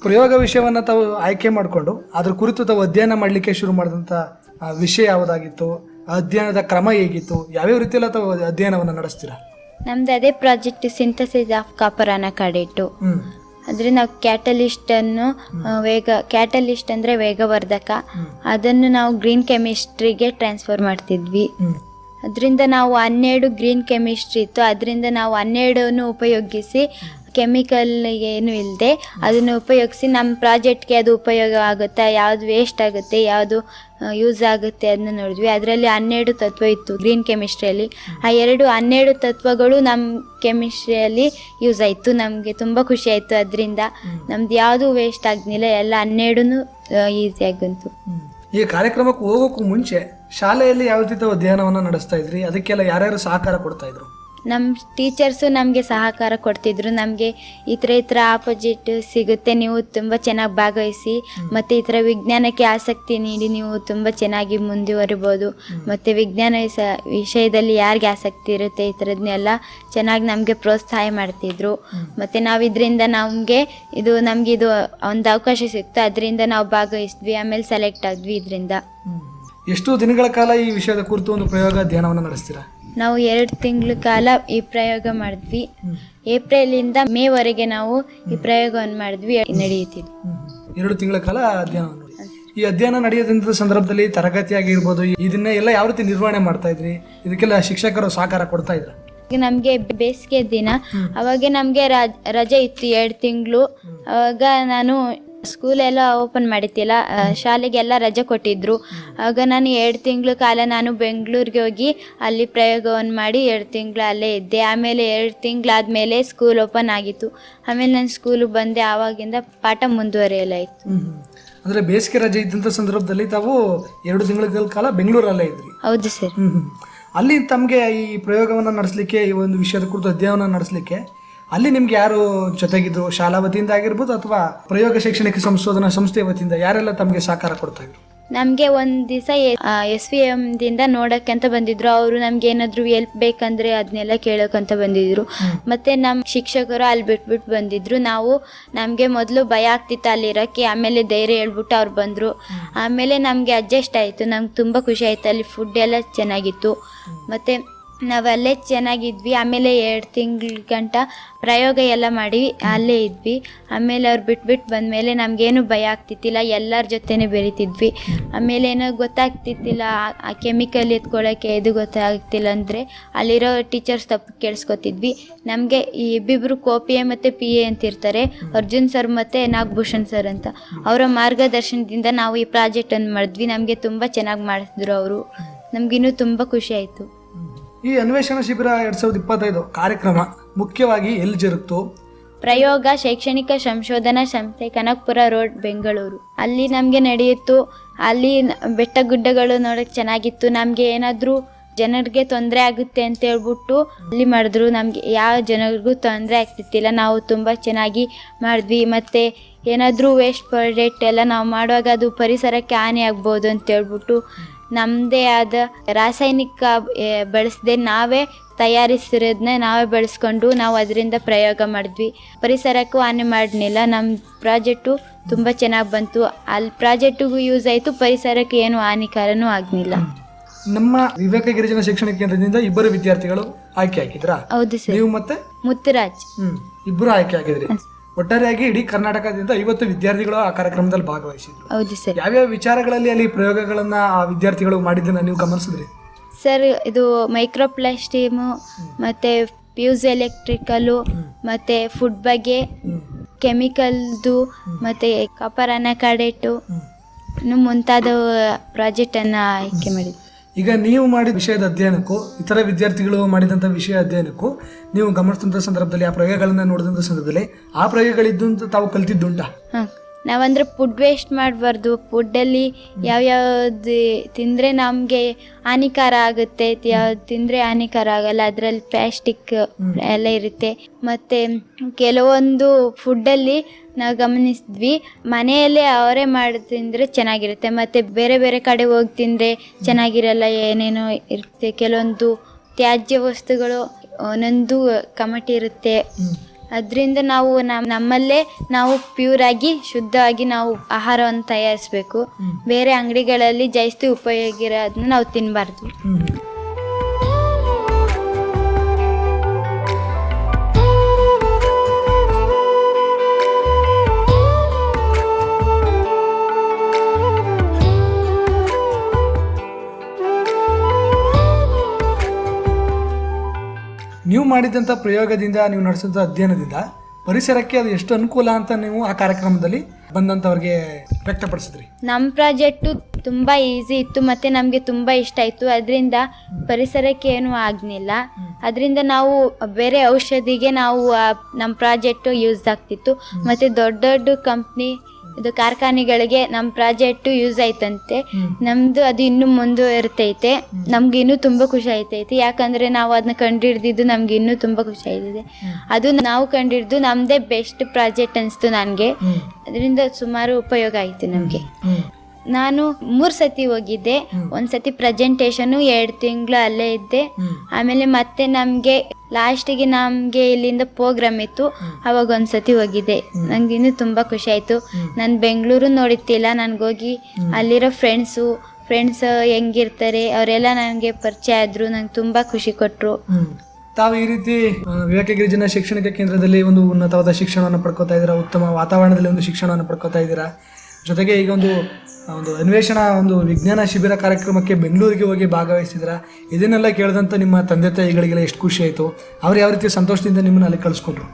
ಪ್ರಯೋಗ ವಿಷಯವನ್ನ ತಾವು ಆಯ್ಕೆ ಮಾಡಿಕೊಂಡು ಅದ್ರ ಕುರಿತು ತಾವು ಅಧ್ಯಯನ ಮಾಡಲಿಕ್ಕೆ ಶುರು ಮಾಡಿದಂಥ ವಿಷಯ ಯಾವುದಾಗಿತ್ತು ಅಧ್ಯಯನದ ಕ್ರಮ ಹೇಗಿತ್ತು ಯಾವ್ಯಾವ ರೀತಿಯಲ್ಲ ತಾವು ಅಧ್ಯಯನವನ್ನು ನಡೆಸ್ತೀರಾ? ನಮ್ದು ಅದೇ ಪ್ರಾಜೆಕ್ಟ್ ಸಿಂಥಸಿಸ್ ಆಫ್ ಕಾಪರ್ ಅನ್ನ ಕಡೆಟ್ಟು ಅಂದರೆ ನಾವು ಕ್ಯಾಟಲಿಸ್ಟನ್ನು ವೇಗ ಕ್ಯಾಟಲಿಸ್ಟ್ ಅಂದ್ರೆ ವೇಗವರ್ಧಕ. ಅದನ್ನು ನಾವು ಗ್ರೀನ್ ಕೆಮಿಸ್ಟ್ರಿಗೆ ಟ್ರಾನ್ಸ್ಫರ್ ಮಾಡ್ತಿದ್ವಿ. ಅದರಿಂದ ನಾವು ಹನ್ನೆರಡು ಗ್ರೀನ್ ಕೆಮಿಸ್ಟ್ರಿ ಇತ್ತು. ಅದರಿಂದ ನಾವು ಹನ್ನೆರಡನ್ನು ಉಪಯೋಗಿಸಿ ಕೆಮಿಕಲ್ ಏನು ಇಲ್ಲದೆ ಅದನ್ನು ಉಪಯೋಗಿಸಿ ನಮ್ಮ ಪ್ರಾಜೆಕ್ಟ್ಗೆ ಅದು ಉಪಯೋಗ ಆಗುತ್ತೆ ಯಾವುದು ವೇಸ್ಟ್ ಆಗುತ್ತೆ ಯಾವುದು ಯೂಸ್ ಆಗುತ್ತೆ ಅದನ್ನ ನೋಡಿದ್ವಿ. ಅದರಲ್ಲಿ ಹನ್ನೆರಡು ತತ್ವ ಇತ್ತು ಗ್ರೀನ್ ಕೆಮಿಸ್ಟ್ರಿಯಲ್ಲಿ ಆ ಎರಡು ಹನ್ನೆರಡು ತತ್ವಗಳು ನಮ್ಮ ಕೆಮಿಸ್ಟ್ರಿಯಲ್ಲಿ ಯೂಸ್ ಆಯಿತು. ನಮಗೆ ತುಂಬ ಖುಷಿ ಆಯಿತು. ಅದರಿಂದ ನಮ್ದು ಯಾವುದು ವೇಸ್ಟ್ ಆಗಲಿಲ್ಲ ಎಲ್ಲ ಹನ್ನೆರಡೂ ಈಸಿಯಾಗಿ ಬಂತು. ಹ್ಮ್. ಈ ಕಾರ್ಯಕ್ರಮಕ್ಕೆ ಹೋಗೋಕ್ಕೂ ಮುಂಚೆ ಶಾಲೆಯಲ್ಲಿ ಯಾವ ರೀತಿ ಅಧ್ಯಯನವನ್ನು ನಡೆಸ್ತಾ ಇದ್ರಿ? ಅದಕ್ಕೆಲ್ಲ ಯಾರ್ಯಾರು ಸಹಕಾರ ಕೊಡ್ತಾ ಇದ್ರು? ನಮ್ಮ ಟೀಚರ್ಸು ನಮಗೆ ಸಹಕಾರ ಕೊಡ್ತಿದ್ರು. ನಮಗೆ ಈ ಥರ ಈ ಥರ ಆಪೋಸಿಟ್ ಸಿಗುತ್ತೆ. ನೀವು ತುಂಬ ಚೆನ್ನಾಗಿ ಭಾಗವಹಿಸಿ ಮತ್ತು ಈ ಥರ ವಿಜ್ಞಾನಕ್ಕೆ ಆಸಕ್ತಿ ನೀಡಿ ನೀವು ತುಂಬ ಚೆನ್ನಾಗಿ ಮುಂದುವರಿಬೋದು. ಮತ್ತು ವಿಜ್ಞಾನ ವಿಷಯದಲ್ಲಿ ಯಾರಿಗೆ ಆಸಕ್ತಿ ಇರುತ್ತೆ ಈ ಥರದನ್ನೆಲ್ಲ ಚೆನ್ನಾಗಿ ನಮಗೆ ಪ್ರೋತ್ಸಾಹ ಮಾಡ್ತಿದ್ರು. ಮತ್ತು ನಾವು ಇದರಿಂದ ನಮಗೆ ಇದು ನಮಗೆ ಇದು ಒಂದು ಅವಕಾಶ ಸಿಕ್ತು. ಅದರಿಂದ ನಾವು ಭಾಗವಹಿಸಿದ್ವಿ ಆಮೇಲೆ ಸೆಲೆಕ್ಟ್ ಆದ್ವಿ ಇದರಿಂದ. ಎಷ್ಟು ದಿನಗಳ ಕಾಲ ಈ ವಿಷಯದ ಕುರಿತು ಒಂದು ಪ್ರಯೋಗ ಅಧ್ಯಯನವನ್ನು ನಡೆಸ್ತೀರಾ? ನಾವು ಎರಡು ತಿಂಗಳ ಕಾಲ ಈ ಪ್ರಯೋಗ ಮಾಡಿದ್ವಿ. ಏಪ್ರಿಲಿಂದ ಮೇವರೆಗೆ ನಾವು ಈ ಪ್ರಯೋಗವನ್ನು ಮಾಡಿದ್ವಿ ನಡೆಯುತ್ತಿದ್ವಿ. ಎರಡು ತಿಂಗಳ ಕಾಲ ಅಧ್ಯಯನ ಈ ಅಧ್ಯಯನ ನಡೆಯೋದಂತ ಸಂದರ್ಭದಲ್ಲಿ ತರಗತಿ ಆಗಿರ್ಬೋದು ಇದನ್ನ ಎಲ್ಲ ಯಾವ ರೀತಿ ನಿರ್ವಹಣೆ ಮಾಡ್ತಾ ಇದ್ರಿ? ಇದಕ್ಕೆಲ್ಲ ಶಿಕ್ಷಕರು ಸಹಕಾರ ಕೊಡ್ತಾ ಇದ್ರು? ನಮ್ಗೆ ನಮಗೆ ಬೇಸಿಗೆ ದಿನ. ಅವಾಗ ನಮಗೆ ರಜೆ ಇತ್ತು ಎರಡು ತಿಂಗಳು. ಅವಾಗ ನಾನು ಸ್ಕೂಲೆಲ್ಲ ಓಪನ್ ಮಾಡಿತಿಲ್ಲ ಶಾಲೆಗೆಲ್ಲ ರಜೆ ಕೊಟ್ಟಿದ್ರು. ಆಗ ನಾನು ಎರಡು ತಿಂಗಳ ಕಾಲ ನಾನು ಬೆಂಗಳೂರಿಗೆ ಹೋಗಿ ಅಲ್ಲಿ ಪ್ರಯೋಗವನ್ನು ಮಾಡಿ ಎರಡು ತಿಂಗಳು ಅಲ್ಲೇ ಇದ್ದೆ. ಆಮೇಲೆ ಎರಡು ತಿಂಗಳಾದಮೇಲೆ ಸ್ಕೂಲ್ ಓಪನ್ ಆಗಿತ್ತು. ಆಮೇಲೆ ನಾನು ಸ್ಕೂಲಿಗೆ ಬಂದೆ ಆವಾಗಿಂದ ಪಾಠ ಮುಂದುವರಿಯಲಾಯಿತು. ಅಂದ್ರೆ ಬೇಸಿಗೆ ರಜೆ ಇದ್ದಂಥ ಸಂದರ್ಭದಲ್ಲಿ ತಾವು ಎರಡು ತಿಂಗಳ ಕಾಲ ಬೆಂಗಳೂರಲ್ಲೇ ಇದ್ರಿ. ಹೌದು ಸರ್. ಅಲ್ಲಿ ತಮಗೆ ಈ ಪ್ರಯೋಗವನ್ನು ನಡೆಸಲಿಕ್ಕೆ ಈ ಒಂದು ವಿಷಯದ ಕುರಿತು ಅಧ್ಯಯನ ನಡೆಸಲಿಕ್ಕೆ ಅಲ್ಲಿ ನಿಮ್ಗೆ ಯಾರು ಜೊತೆಗಿದ್ರು ಶಾಲಾ ವತಿಯಿಂದ ಆಗಿರ್ಬೋದು ಅಥವಾ ಪ್ರಯೋಗ ಶೈಕ್ಷಣಿಕ ಸಂಶೋಧನಾ ಸಂಸ್ಥೆ ವತಿಯಿಂದ ಯಾರೆಲ್ಲ ತಮಗೆ ಸಹಕಾರ ಕೊಡ್ತಾ ಇದ್ರು? ನಮಗೆ ಒಂದು ದಿವಸ ಎಸ್ ವಿ ಎಮ್ದಿಂದ ನೋಡೋಕ್ಕೆ ಅಂತ ಬಂದಿದ್ರು. ಅವರು ನಮ್ಗೆ ಏನಾದರೂ ಎಲ್ಪ್ ಬೇಕಂದ್ರೆ ಅದನ್ನೆಲ್ಲ ಕೇಳೋಕ್ಕಂತ ಬಂದಿದ್ರು. ಮತ್ತು ನಮ್ಮ ಶಿಕ್ಷಕರು ಅಲ್ಲಿ ಬಿಟ್ಬಿಟ್ಟು ಬಂದಿದ್ರು. ನಾವು ನಮಗೆ ಮೊದಲು ಭಯ ಆಗ್ತಿತ್ತು ಅಲ್ಲಿರೋಕ್ಕೆ ಆಮೇಲೆ ಧೈರ್ಯ ಹೇಳ್ಬಿಟ್ಟು ಅವ್ರು ಬಂದರು. ಆಮೇಲೆ ನಮಗೆ ಅಡ್ಜಸ್ಟ್ ಆಯಿತು. ನಮ್ಗೆ ತುಂಬ ಖುಷಿ ಆಯಿತು. ಅಲ್ಲಿ ಫುಡ್ ಎಲ್ಲ ಚೆನ್ನಾಗಿತ್ತು. ಮತ್ತು ನಾವಲ್ಲೇ ಚೆನ್ನಾಗಿದ್ವಿ. ಆಮೇಲೆ ಎರಡು ತಿಂಗಳ ಗಂಟ ಪ್ರಯೋಗ ಎಲ್ಲ ಮಾಡಿ ಅಲ್ಲೇ ಇದ್ವಿ. ಆಮೇಲೆ ಅವ್ರು ಬಿಟ್ಬಿಟ್ಟು ಬಂದಮೇಲೆ ನಮಗೇನು ಭಯ ಆಗ್ತಿತ್ತಿಲ್ಲ. ಎಲ್ಲರ ಜೊತೆನೇ ಬೆರಿತಿದ್ವಿ. ಆಮೇಲೆ ಏನೋ ಗೊತ್ತಾಗ್ತಿತ್ತಿಲ್ಲ. ಆ- ಕೆಮಿಕಲ್ ಎತ್ಕೊಳ್ಳೋಕ್ಕೆ ಇದು ಗೊತ್ತಾಗ್ತಿಲ್ಲ ಅಂದರೆ ಅಲ್ಲಿರೋ ಟೀಚರ್ಸ್ ತಪ್ಪು ಕೇಳಿಸ್ಕೊತಿದ್ವಿ. ನಮಗೆ ಈ ಇಬ್ಬಿಬ್ಬರು ಕೋಪಿ ಎ ಮತ್ತು ಪಿ ಎ ಅಂತ ಇರ್ತಾರೆ ಅರ್ಜುನ್ ಸರ್ ಮತ್ತು ನಾಗಭೂಷಣ್ ಸರ್ ಅಂತ. ಅವರ ಮಾರ್ಗದರ್ಶನದಿಂದ ನಾವು ಈ ಪ್ರಾಜೆಕ್ಟನ್ನು ಮಾಡಿದ್ವಿ. ನಮಗೆ ತುಂಬ ಚೆನ್ನಾಗಿ ಮಾಡಿಸಿದ್ರು ಅವರು. ನಮಗಿನ್ನೂ ತುಂಬ ಖುಷಿ ಆಯಿತು. ಈ ಅನ್ವೇಷಣಾ ಶಿಬಿರ ಎರಡ್ ಸಾವಿರದ ಇಪ್ಪತ್ತೈದು ಕಾರ್ಯಕ್ರಮ ಮುಖ್ಯವಾಗಿ ಎಲ್ಲಿ ಜರುಗ್ತು? ಪ್ರಯೋಗ ಶೈಕ್ಷಣಿಕ ಸಂಶೋಧನಾ ಸಂಸ್ಥೆ ಕನಕಪುರ ರೋಡ್, ಬೆಂಗಳೂರು. ಅಲ್ಲಿ ನಮಗೆ ನಡೆಯಿತು. ಅಲ್ಲಿ ಬೆಟ್ಟ ಗುಡ್ಡಗಳು ನೋಡೋಕೆ ಚೆನ್ನಾಗಿತ್ತು. ನಮಗೆ ಏನಾದರೂ ಜನರಿಗೆ ತೊಂದರೆ ಆಗುತ್ತೆ ಅಂತ ಹೇಳ್ಬಿಟ್ಟು ಅಲ್ಲಿ ಮಾಡಿದ್ರು. ನಮಗೆ ಯಾವ ಜನರಿಗೂ ತೊಂದರೆ ಆಗ್ತಿತ್ತಿಲ್ಲ ನಾವು ತುಂಬ ಚೆನ್ನಾಗಿ ಮಾಡಿದ್ವಿ. ಮತ್ತು ಏನಾದರೂ ವೇಸ್ಟ್ ಪ್ರಾಡಕ್ಟ್ ಎಲ್ಲ ನಾವು ಮಾಡುವಾಗ ಅದು ಪರಿಸರಕ್ಕೆ ಹಾನಿ ಆಗ್ಬೋದು ಅಂತ ಹೇಳ್ಬಿಟ್ಟು ನಮ್ಮದೇ ಆದ ರಾಸಾಯನಿಕ ಬಳಸದೆ ನಾವೇ ತಯಾರಿಸಿರೋದನ್ನ ನಾವೇ ಬಳಸ್ಕೊಂಡು ನಾವು ಅದರಿಂದ ಪ್ರಯೋಗ ಮಾಡಿದ್ವಿ. ಪರಿಸರಕ್ಕೂ ಹಾನಿ ಮಾಡಲಿಲ್ಲ. ನಮ್ಮ ಪ್ರಾಜೆಕ್ಟು ತುಂಬ ಚೆನ್ನಾಗಿ ಬಂತು. ಅಲ್ಲಿ ಪ್ರಾಜೆಕ್ಟಿಗೂ ಯೂಸ್ ಆಯಿತು. ಪರಿಸರಕ್ಕೆ ಏನು ಹಾನಿಕಾರನೂ ಆಗಲಿಲ್ಲ. ನಮ್ಮ ವಿವೇಕ ಗಿರಿಜನ ಶಿಕ್ಷಣ ಕೇಂದ್ರದಿಂದ ಇಬ್ಬರು ವಿದ್ಯಾರ್ಥಿಗಳು ಆಯ್ಕೆ ಆಗಿದ್ರಾ ಹೌದು ಸರ್. ನೀವು ಮತ್ತೆ? ಮುತ್ತುರಾಜ್. ಇಬ್ಬರು ಆಯ್ಕೆ ಆಗಿದ್ರಿ ಒಟ್ಟಾರೆಯಾಗಿ ಇಡೀ ಕರ್ನಾಟಕದಿಂದ ಐವತ್ತು ವಿದ್ಯಾರ್ಥಿಗಳು ಆ ಕಾರ್ಯಕ್ರಮದಲ್ಲಿ ಭಾಗವಹಿಸಿದ್ರು. ಹೌದು ಸರ್. ಯಾವ್ಯಾವ ವಿಚಾರಗಳಲ್ಲಿ ಅಲ್ಲಿ ಪ್ರಯೋಗಗಳನ್ನ ಆ ವಿದ್ಯಾರ್ಥಿಗಳು ಮಾಡಿದ್ದನ್ನ ನೀವು ಗಮನಿಸಿದ್ರಿ? ಸರ್ ಇದು ಮೈಕ್ರೋಪ್ಲಾಸ್ಟಿಮು ಮತ್ತೆ ಫ್ಯೂಸ್ ಎಲೆಕ್ಟ್ರಿಕಲು ಮತ್ತೆ ಫುಡ್ ಬಗ್ಗೆ ಕೆಮಿಕಲ್ದು ಮತ್ತೆ ಕಪರ್ ಅನಕಾಡೆಟು ಇನ್ನು ಮುಂತಾದ ಪ್ರಾಜೆಕ್ಟನ್ನು ಆಯ್ಕೆ ಮಾಡಿದ್ವಿ. ಈಗ ನೀವು ಮಾಡಿದ ವಿಷಯದ ಅಧ್ಯಯನಕ್ಕೂ ಇತರ ವಿದ್ಯಾರ್ಥಿಗಳು ಮಾಡಿದಂಥ ವಿಷಯ ಅಧ್ಯಯನಕ್ಕೂ ನೀವು ಗಮನಿಸಿದಂಥ ಸಂದರ್ಭದಲ್ಲಿ ಆ ಪ್ರಯೋಗಗಳನ್ನ ನೋಡಿದಂಥ ಸಂದರ್ಭದಲ್ಲಿ ಆ ಪ್ರಯೋಗಗಳಿದ್ದು ಅಂತ ತಾವು ಕಲ್ತಿದ್ದುಂಟಾ? ನಾವಂದ್ರೆ ಫುಡ್ ವೇಸ್ಟ್ ಮಾಡಬಾರ್ದು. ಫುಡ್ಡಲ್ಲಿ ಯಾವ್ಯಾವ್ದು ತಿಂದರೆ ನಮಗೆ ಹಾನಿಕಾರ ಆಗುತ್ತೆ. ಯಾವ್ದು ತಿಂದರೆ ಹಾನಿಕಾರ ಆಗಲ್ಲ. ಅದರಲ್ಲಿ ಪ್ಲಾಸ್ಟಿಕ್ ಎಲ್ಲ ಇರುತ್ತೆ. ಮತ್ತು ಕೆಲವೊಂದು ಫುಡ್ಡಲ್ಲಿ ನಾವು ಗಮನಿಸಿದ್ವಿ. ಮನೆಯಲ್ಲೇ ಅವರೇ ಮಾಡಿ ತಿಂದರೆ ಚೆನ್ನಾಗಿರುತ್ತೆ. ಮತ್ತು ಬೇರೆ ಬೇರೆ ಕಡೆ ಹೋಗಿ ತಿಂದರೆ ಚೆನ್ನಾಗಿರಲ್ಲ ಏನೇನೋ ಇರುತ್ತೆ. ಕೆಲವೊಂದು ತ್ಯಾಜ್ಯ ವಸ್ತುಗಳು ಒಂದೊಂದು ಕಮಟಿ ಇರುತ್ತೆ. ಅದರಿಂದ ನಾವು ನಮ್ಮ ನಮ್ಮಲ್ಲೇ ನಾವು ಪ್ಯೂರ್ ಆಗಿ ಶುದ್ಧವಾಗಿ ನಾವು ಆಹಾರವನ್ನು ತಯಾರಿಸಬೇಕು. ಬೇರೆ ಅಂಗಡಿಗಳಲ್ಲಿ ಜಾಸ್ತಿ ಉಪಯೋಗಿರೋದನ್ನ ನಾವು ತಿನ್ನಬಾರ್ದು ಮಾಡಿದಂಥ ಪ್ರಯೋಗದಿಂದ ನೀವು ನಡೆಸಿದಂಥ ಅಧ್ಯಯನದಿಂದ ಪರಿಸರಕ್ಕೆ ಅದು ಎಷ್ಟು ಅನುಕೂಲ ಅಂತ ನೀವು ಆ ಕಾರ್ಯಕ್ರಮದಲ್ಲಿ ಬಂದಂಥವ್ರಿಗೆ ವ್ಯಕ್ತಪಡಿಸಿದ್ರಿ. ನಮ್ಮ ಪ್ರಾಜೆಕ್ಟು ತುಂಬ ಈಸಿ ಇತ್ತು ಮತ್ತು ನಮಗೆ ತುಂಬ ಇಷ್ಟ ಆಯಿತು. ಅದರಿಂದ ಪರಿಸರಕ್ಕೆ ಏನೂ ಆಗಲಿಲ್ಲ ಅದರಿಂದ ನಾವು ಬೇರೆ ಔಷಧಿಗೆ ನಾವು ನಮ್ಮ ಪ್ರಾಜೆಕ್ಟು ಯೂಸ್ ಆಗ್ತಿತ್ತು. ಮತ್ತು ದೊಡ್ಡ ದೊಡ್ಡ ಕಂಪ್ನಿ ಇದು ಕಾರ್ಖಾನೆಗಳಿಗೆ ನಮ್ಮ ಪ್ರಾಜೆಕ್ಟ್ ಯೂಸ್ ಆಯ್ತಂತೆ. ನಮ್ದು ಅದು ಇನ್ನು ಮುಂದುವರಿತೈತೆ ನಮ್ಗೆ ಇನ್ನೂ ತುಂಬಾ ಖುಷಿ ಆಯ್ತೈತೆ. ಯಾಕಂದ್ರೆ ನಾವು ಅದನ್ನ ಕಂಡುಹಿಡ್ದಿದ್ದು ನಮ್ಗೆ ಇನ್ನೂ ತುಂಬಾ ಖುಷಿ ಆಯ್ತಿದೆ. ಅದು ನಾವು ಕಂಡುಹಿಡ್ದು ನಮ್ದೇ ಬೆಸ್ಟ್ ಪ್ರಾಜೆಕ್ಟ್ ಅನಿಸ್ತು ನನಗೆ. ಅದರಿಂದ ಸುಮಾರು ಉಪಯೋಗ ಆಯ್ತು ನಮಗೆ. ನಾನು ಮೂರು ಸತಿ ಹೋಗಿದ್ದೆ. ಒಂದು ಸತಿ ಎರಡ್ ಎರಡು ತಿಂಗಳು ಅಲ್ಲೇ ಇದ್ದೆ. ಆಮೇಲೆ ಮತ್ತೆ ನಮಗೆ ಲಾಸ್ಟಿಗೆ ನಮಗೆ ಇಲ್ಲಿಂದ ಪ್ರೋಗ್ರಾಮ್ ಇತ್ತು. ಅವಾಗ ಒಂದ್ಸತಿ ಹೋಗಿದ್ದೆ. ನಂಗೆ ಇನ್ನೂ ತುಂಬಾ ಖುಷಿ ಆಯ್ತು. ನಾನು ಬೆಂಗಳೂರು ನೋಡಿತ್ತಿಲ್ಲ ಹೋಗಿ ಅಲ್ಲಿರೋ ಫ್ರೆಂಡ್ಸು ಫ್ರೆಂಡ್ಸ್ ಹೆಂಗಿರ್ತಾರೆ ಅವರೆಲ್ಲ ನನಗೆ ಪರಿಚಯ ಆದ್ರು. ನಂಗೆ ತುಂಬಾ ಖುಷಿ ಕೊಟ್ಟರು. ತಾವು ಈ ರೀತಿ ವಿವೇಕ ಗಿರಿಜನ ಶೈಕ್ಷಣಿಕ ಕೇಂದ್ರದಲ್ಲಿ ಒಂದು ಉನ್ನತವಾದ ಶಿಕ್ಷಣವನ್ನು ಪಡ್ಕೋತಾ ಇದ್ದೀರಾ? ಉತ್ತಮ ವಾತಾವರಣದಲ್ಲಿ ಒಂದು ಶಿಕ್ಷಣವನ್ನು ಪಡ್ಕೋತಾ ಇದ್ದೀರಾ? ಜೊತೆಗೆ ಈಗ ಒಂದು ಒಂದು ಅನ್ವೇಷಣಾ ಒಂದು ವಿಜ್ಞಾನ ಶಿಬಿರ ಕಾರ್ಯಕ್ರಮಕ್ಕೆ ಬೆಂಗಳೂರಿಗೆ ಹೋಗಿ ಭಾಗವಹಿಸಿದ್ರ. ಇದನ್ನೆಲ್ಲ ಕೇಳಿದಂಥ ನಿಮ್ಮ ತಂದೆ ತಾಯಿಗಳಿಗೆಲ್ಲ ಎಷ್ಟು ಖುಷಿ ಆಯಿತು? ಅವ್ರು ಯಾವ ರೀತಿ ಸಂತೋಷದಿಂದ ನಿಮ್ಮನ್ನ ಅಲ್ಲಿ ಕಳಿಸ್ಕೊಟ್ರು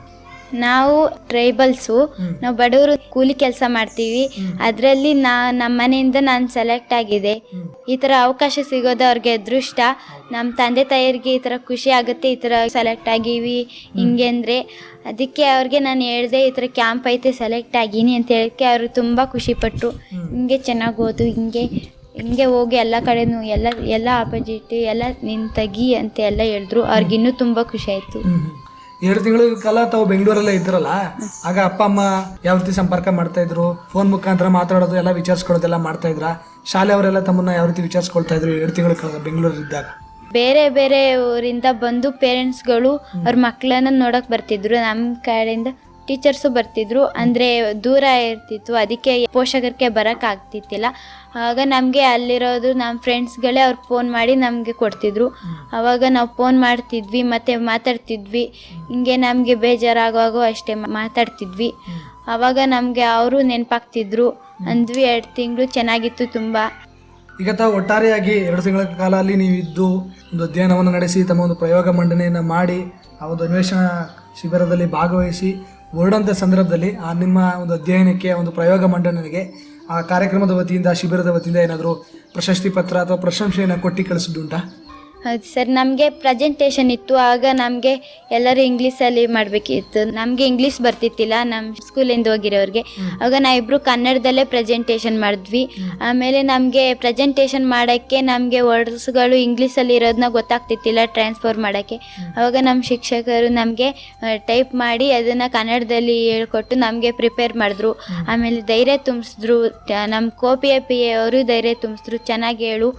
ನಾವು ಟ್ರೈಬಲ್ಸು ನಾವು ಬಡವರು ಕೂಲಿ ಕೆಲಸ ಮಾಡ್ತೀವಿ. ಅದರಲ್ಲಿ ನಾ ನಮ್ಮ ಮನೆಯಿಂದ ನಾನು ಸೆಲೆಕ್ಟ್ ಆಗಿದೆ. ಈ ಥರ ಅವಕಾಶ ಸಿಗೋದು ಅವ್ರಿಗೆ ಅದೃಷ್ಟ. ನಮ್ಮ ತಂದೆ ತಾಯಿಯರಿಗೆ ಈ ಥರ ಖುಷಿ ಆಗುತ್ತೆ ಈ ಥರ ಸೆಲೆಕ್ಟ್ ಆಗೀವಿ. ಹಿಂಗೆ ಅಂದರೆ ಅದಕ್ಕೆ ಅವ್ರಿಗೆ ನಾನು ಹೇಳಿದೆ ಈ ಥರ ಕ್ಯಾಂಪ್ ಐತೆ ಸೆಲೆಕ್ಟ್ ಆಗೀನಿ ಅಂತ ಹೇಳಕ್ಕೆ ಅವರು ತುಂಬ ಖುಷಿಪಟ್ಟರು ಹಿಂಗೆ ಚೆನ್ನಾಗಿ ಓದು ಹಿಂಗೆ ಹಿಂಗೆ ಹೋಗಿ ಎಲ್ಲ ಕಡೆನೂ ಎಲ್ಲ ಎಲ್ಲ ಆಪೋಸಿಟ್ ಎಲ್ಲ ನಿನ್ನ ತಗಿ ಅಂತ ಎಲ್ಲ ಹೇಳಿದ್ರು. ಅವ್ರಿಗಿನ್ನೂ ತುಂಬ ಖುಷಿ ಆಯಿತು. ಎರಡು ತಿಂಗಳ ಕಾಲ ತಾವು ಬೆಂಗಳೂರಲ್ಲೇ ಇದ್ರಲ್ಲ ಆಗ ಅಪ್ಪ ಅಮ್ಮ ಯಾವ ರೀತಿ ಸಂಪರ್ಕ ಮಾಡ್ತಾ ಇದ್ರು? ಫೋನ್ ಮುಖಾಂತರ ಮಾತಾಡೋದು ಎಲ್ಲ ವಿಚಾರಿಸ್ಕೊಳ್ಳೋದೆಲ್ಲ ಮಾಡ್ತಾ ಇದ್ರ? ಶಾಲೆಯವರೆಲ್ಲ ತಮ್ಮನ್ನ ಯಾವ ರೀತಿ ವಿಚಾರಿಸ್ಕೊಳ್ತಾ ಇದ್ರು ಎರಡು ತಿಂಗಳ ಕಾಲ ಬೆಂಗಳೂರಲ್ಲಿ ಇದ್ದಾಗ ಬೇರೆ ಬೇರೆ ಊರಿಂದ ಬಂದು ಪೇರೆಂಟ್ಸ್ಗಳು ಅವ್ರ ಮಕ್ಕಳನ್ನ ನೋಡಕ್ ಬರ್ತಿದ್ರು. ನಮ್ಮ ಕಡೆಯಿಂದ ಟೀಚರ್ಸು ಬರ್ತಿದ್ರು. ಅಂದರೆ ದೂರ ಇರ್ತಿತ್ತು. ಅದಕ್ಕೆ ಪೋಷಕರಿಗೆ ಬರೋಕೆ ಆಗ್ತಿತ್ತಿಲ್ಲ. ಆಗ ನಮಗೆ ಅಲ್ಲಿರೋದು ನಮ್ಮ ಫ್ರೆಂಡ್ಸ್ಗಳೇ ಅವ್ರು ಫೋನ್ ಮಾಡಿ ನಮಗೆ ಕೊಡ್ತಿದ್ರು. ಅವಾಗ ನಾವು ಫೋನ್ ಮಾಡ್ತಿದ್ವಿ ಮತ್ತು ಮಾತಾಡ್ತಿದ್ವಿ. ಹಿಂಗೆ ನಮಗೆ ಬೇಜಾರಾಗುವಾಗ ಅಷ್ಟೇ ಮಾತಾಡ್ತಿದ್ವಿ. ಆವಾಗ ನಮಗೆ ಅವರು ನೆನಪಾಗ್ತಿದ್ರು. ಅಂದ್ವಿ ಎರಡು ತಿಂಗಳು ಚೆನ್ನಾಗಿತ್ತು ತುಂಬ. ಈಗ ತಾವು ಒಟ್ಟಾರೆಯಾಗಿ ಎರಡು ತಿಂಗಳ ಕಾಲ ಅಲ್ಲಿ ನೀವು ಇದ್ದು ಒಂದು ಅಧ್ಯಯನವನ್ನು ನಡೆಸಿ ತಮ್ಮ ಒಂದು ಪ್ರಯೋಗ ಮಂಡನೆಯನ್ನು ಮಾಡಿ, ಆ ಒಂದು ಅನ್ವೇಷಣಾ ಶಿಬಿರದಲ್ಲಿ ಭಾಗವಹಿಸಿ ಹೊರಡಂಥ ಸಂದರ್ಭದಲ್ಲಿ ಆ ನಿಮ್ಮ ಒಂದು ಅಧ್ಯಯನಕ್ಕೆ ಒಂದು ಪ್ರಯೋಗ ಮಂಡನೆಗೆ, ಆ ಕಾರ್ಯಕ್ರಮದ ವತಿಯಿಂದ ಶಿಬಿರದ ವತಿಯಿಂದ ಏನಾದರೂ ಪ್ರಶಸ್ತಿ ಪತ್ರ ಅಥವಾ ಪ್ರಶಂಸೆಯನ್ನು ಕೊಟ್ಟು ಕಳಿಸಿದ್ದುಂಟಾ? ಸರ್ ನಮಗೆ ಪ್ರೆಸೆಂಟೇಷನ್ ಇತ್ತು ಆಗ ನಮಗೆ ಎಲ್ಲರೂ ಇಂಗ್ಲೀಷಲ್ಲಿ ಮಾಡಬೇಕಿತ್ತು. ನಮಗೆ ಇಂಗ್ಲೀಷ್ ಬರ್ತಿತ್ತಿಲ್ಲ ನಮ್ಮ ಸ್ಕೂಲಿಂದ ಹೋಗಿರೋರಿಗೆ. ಆಗ ನಾವಿಬ್ಬರು ಕನ್ನಡದಲ್ಲೇ ಪ್ರೆಸೆಂಟೇಷನ್ ಮಾಡಿದ್ವಿ. ಆಮೇಲೆ ನಮಗೆ ಪ್ರೆಸೆಂಟೇಷನ್ ಮಾಡೋಕ್ಕೆ ನಮಗೆ ವರ್ಡ್ಸ್ಗಳು ಇಂಗ್ಲೀಷಲ್ಲಿ ಇರೋದನ್ನ ಗೊತ್ತಾಗ್ತಿತ್ತಿಲ್ಲ ಟ್ರಾನ್ಸ್ಫರ್ ಮಾಡೋಕ್ಕೆ. ಆವಾಗ ನಮ್ಮ ಶಿಕ್ಷಕರು ನಮಗೆ ಟೈಪ್ ಮಾಡಿ ಅದನ್ನು ಕನ್ನಡದಲ್ಲಿ ಹೇಳ್ಕೊಟ್ಟು ನಮಗೆ ಪ್ರಿಪೇರ್ ಮಾಡಿದ್ರು. ಆಮೇಲೆ ಧೈರ್ಯ ತುಂಬಿಸಿದ್ರು ನಮ್ಮ ಕೋಪಿಯ ಪಿ ಅವರು ಧೈರ್ಯ ತುಂಬಿಸಿದ್ರು ಚೆನ್ನಾಗಿ ಹೇಳು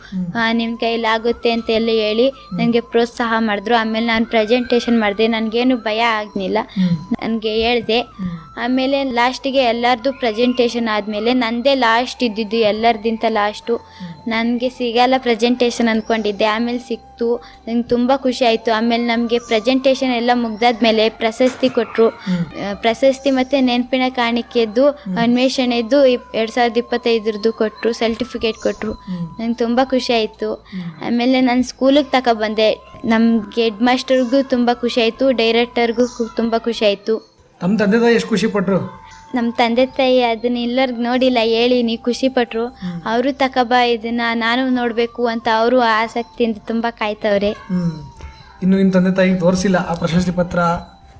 ನಿಮ್ಮ ಕೈಲಾಗುತ್ತೆ ಆಗುತ್ತೆ ಅಂತ ಎಲ್ಲ ಹೇಳಿ ನನಗೆ ಪ್ರೋತ್ಸಾಹ ಮಾಡಿದ್ರು. ಆಮೇಲೆ ನಾನು ಪ್ರೆಸೆಂಟೇಷನ್ ಮಾಡಿದೆ. ನನಗೇನು ಭಯ ಆಗಲಿಲ್ಲ. ನನಗೆ ಹೇಳಿದೆ. ಆಮೇಲೆ ಲಾಸ್ಟಿಗೆ ಎಲ್ಲರದು ಪ್ರೆಸೆಂಟೇಷನ್ ಆದಮೇಲೆ ನಂದೇ ಲಾಸ್ಟ್ ಇದ್ದಿದ್ದು ಎಲ್ಲರದಿಂತ ಲಾಸ್ಟು ನನಗೆ ಸಿಗಲ್ಲ ಪ್ರೆಸೆಂಟೇಷನ್ ಅಂದ್ಕೊಂಡಿದ್ದೆ ಆಮೇಲೆ ಸಿಕ್ತು. ನಂಗೆ ತುಂಬ ಖುಷಿ ಆಯಿತು. ಆಮೇಲೆ ನಮಗೆ ಪ್ರೆಸೆಂಟೇಷನ್ ಎಲ್ಲ ಮುಗ್ದಾದ್ಮೇಲೆ ಪ್ರಶಸ್ತಿ ಕೊಟ್ಟರು ಪ್ರಶಸ್ತಿ ಮತ್ತು ನೆನಪಿನ ಕಾಣಿಕೆದ್ದು ಅನ್ವೇಷಣೆದ್ದು ಎರಡು ಸಾವಿರದ ಇಪ್ಪತ್ತೈದರದ್ದು ಕೊಟ್ಟರು ಸರ್ಟಿಫಿಕೇಟ್ ಕೊಟ್ಟರು ನಂಗೆ ತುಂಬ ಖುಷಿ ಆಯಿತು. ಆಮೇಲೆ ನನ್ನ ಸ್ಕೂಲಿಗೆ ತಗೊಬಂದೆ ನಮ್ಗೆ ಹೆಡ್ ಮಾಸ್ಟರ್ಗೂ ತುಂಬ ಖುಷಿ ಆಯಿತು ಡೈರೆಕ್ಟರ್ಗೂ ತುಂಬ ಖುಷಿ ಆಯ್ತು. ನಮ್ಮ ತಂದೆ ತಾಯಿ ಎಷ್ಟು ಖುಷಿ ಪಟ್ರು? ನಮ್ಮ ತಂದೆ ತಾಯಿ ಅದನ್ನ ಎಲ್ಲರಿಗೂ ನೋಡಿಲ್ಲ ಹೇಳಿ ನೀವು ಖುಷಿ ಪಟ್ರು. ಅವರು ತಕಬಾ ಇದನ್ನ ನಾನು ನೋಡಬೇಕು ಅಂತ ಅವರು ಆಸಕ್ತಿಯಿಂದ ತುಂಬಾ ಕಾಯ್ತವ್ರೆ. ಹ್ಮ್. ಇನ್ನು ನಿಮ್ಮ ತಂದೆ ತಾಯಿಗೆ ತೋರಿಸಿಲ್ಲ ಆ ಪ್ರಶಸ್ತಿ ಪತ್ರ